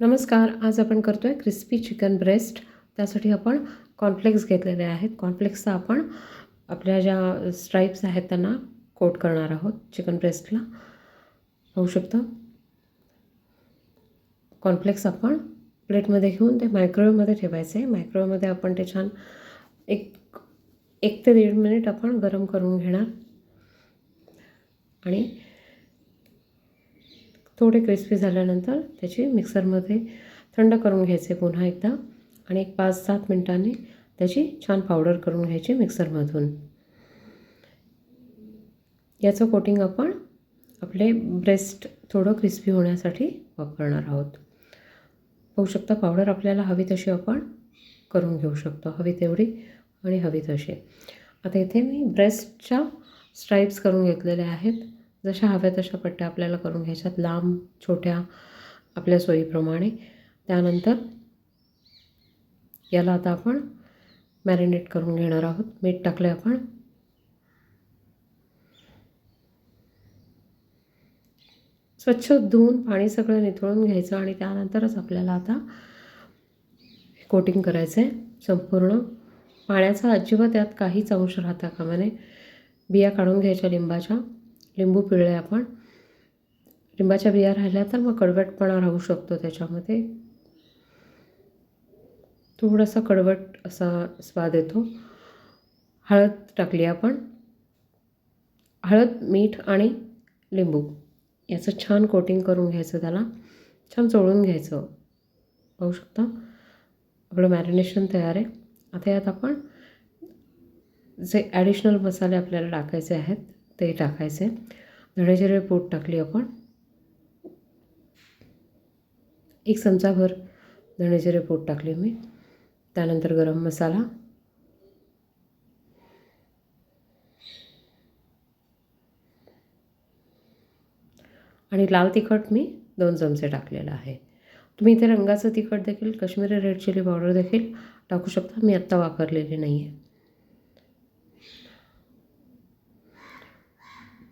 नमस्कार आज आपण करतो आहे क्रिस्पी चिकन ब्रेस्ट त्यासाठी आपण कॉर्नफ्लेक्स घेतलेले आहेत. कॉर्नफ्लेक्सचा आपण आपल्या ज्या स्ट्राईप्स आहेत त्यांना कोट करणार आहोत चिकन ब्रेस्टला पाहू शकतं. कॉर्नफ्लेक्स आपण प्लेटमध्ये घेऊन ते मायक्रोवेवमध्ये ठेवायचे. मायक्रोवेवमध्ये आपण ते छान एक एक ते दीड मिनिट आपण गरम करून घेणार. आणि थोडे क्रिस्पी झाल्यानंतर त्याची मिक्सरमध्ये थंड करून घ्यायचे पुन्हा एकदा आणि एक पाच सात मिनटांनी त्याची छान पावडर करून घ्यायची मिक्सरमधून. याचं कोटिंग आपण आपले ब्रेस्ट थोडं क्रिस्पी होण्यासाठी वापरणार आहोत. पाहू शकता पावडर आपल्याला हवी तशी आपण करून घेऊ शकतो. हवी तेवढी आणि हवी तशी. आता इथे मी ब्रेस्टच्या स्ट्राईप्स करून घेतलेल्या आहेत. जशा हव्या तशा पट्ट्या आपल्याला करून घ्यायच्यात. लांब छोट्या आपल्या सोयीप्रमाणे. त्यानंतर याला आता आपण मॅरिनेट करून घेणार आहोत. मीठ टाकले आपण. स्वच्छ धुवून पाणी सगळं निथळून घ्यायचं आणि त्यानंतरच आपल्याला आता कोटिंग करायचं आहे संपूर्ण पाण्याचा अजिबात त्यात काहीच अंश राहता कामा नये. बिया काढून घ्यायच्या लिंबाच्या. लिंबू पिळले आपण. लिंबाच्या बिया राहिल्या तर मग कडवटपणा राहू शकतो त्याच्यामध्ये. थोडासा कडवट असा स्वाद येतो. हळद टाकली आपण. हळद मीठ आणि लिंबू याचं छान कोटिंग करून घ्यायचं त्याला. छान चोळून घ्यायचं. पाहू शकता? आपलं मॅरिनेशन तयार आहे. आता यात आपण जे ॲडिशनल मसाले आपल्याला टाकायचे आहेत ते टाकायचं. आहे जिरे पोट टाकली आपण. एक चमचाभर धण्याचे पोट पूड टाकली मी. त्यानंतर गरम मसाला. आणि लाल तिखट मी दोन चमचे टाकलेलं आहे. तुम्ही इथे रंगाचं तिखट देखील काश्मीरी रेड चिली पावडर देखील टाकू शकता. मी आत्ता वापरलेली नाही आहे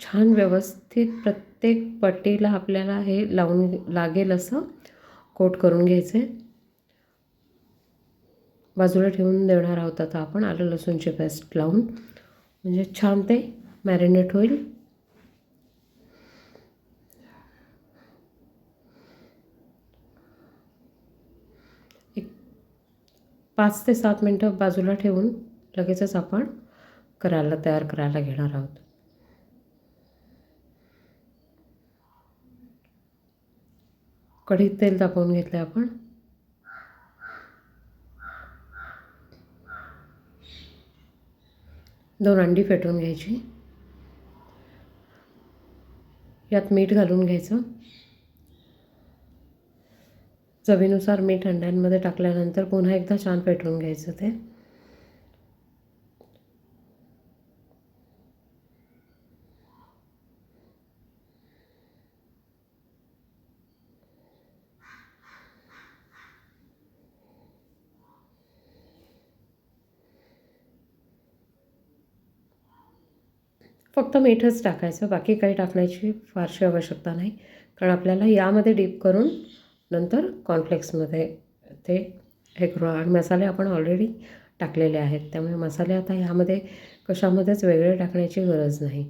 छान व्यवस्थित प्रत्येक पट्टीला आपल्याला हे लावून लागेल असं कोट करून घ्यायचं. आहे बाजूला ठेवून देणार आहोत आता आपण आलं लसूणची पेस्ट लावून. म्हणजे छान ते मॅरिनेट होईल. एक पाच ते सात मिनटं बाजूला ठेवून लगेचच आपण करायला तयार करायला घेणार आहोत. कढीत तेल तापवून घेतलं आहे आपण. दोन अंडी फेटून घ्यायची. यात मीठ घालून घ्यायचं. चवीनुसार मीठ अंड्यांमध्ये टाकल्यानंतर पुन्हा एकदा छान पेटवून घ्यायचं ते. फक्त मीठच टाकायचं बाकी काही टाकण्याची फारशी आवश्यकता नाही. कारण आपल्याला यामध्ये डीप करून नंतर कॉर्नफ्लेक्समध्ये ते हे करू. आणि मसाले आपण ऑलरेडी टाकलेले आहेत. त्यामुळे मसाले आता ह्यामध्ये कशामध्येच वेगळे टाकण्याची गरज नाही.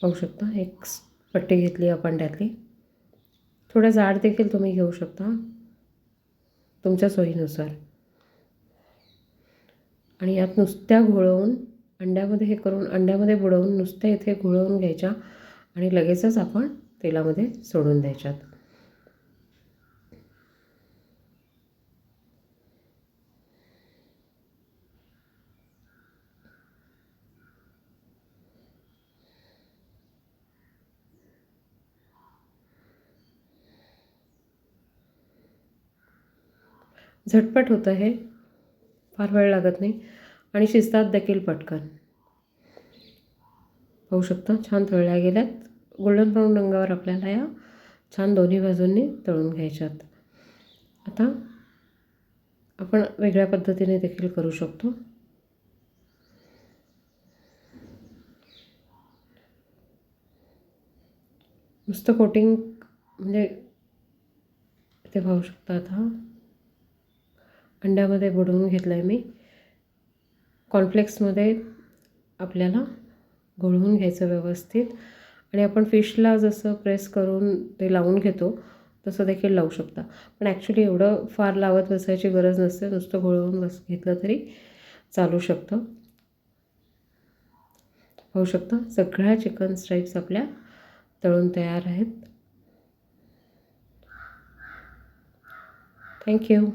पाहू शकता एक पट्टी घेतली आपण त्यातली. थोडं जाड देखील तुम्ही घेऊ शकता तुमच्या सोयीनुसार. आणि यात नुसत्या घोळवून अंड्यामध्ये हे करून अंड्यामध्ये बुडवून नुसत्या इथे घोळवून घ्यायच्या आणि लगेचच आपण तेलामध्ये सोडून द्यायच्यात. झटपट होतं हे. फार वेळ लागत नाही. आणि शिजतात देखील पटकन. पाहू शकता छान तळल्या गेल्यात. गोल्डन ब्राऊन रंगावर आपल्याला या छान दोन्ही बाजूंनी तळून घ्यायच्यात. आता आपण वेगळ्या पद्धतीने देखील करू शकतो. नुसतं कोटिंग म्हणजे ते पाहू शकता आता. अंड्यामध्ये बुडवून घेतलं आहे मी. कॉर्नफ्लेक्समध्ये आपल्याला घोळवून घ्यायचं व्यवस्थित. आणि आपण फिशला जसं प्रेस करून ते लावून घेतो तसं देखील लावू शकता. पण ॲक्च्युली एवढं फार लावत बसायची गरज नसते नुसतं घोळवून बस घेतलं तरी चालू शकतं. होऊ शकतं. सगळ्या चिकन स्ट्राईप्स आपल्या तळून तयार आहेत. थँक्यू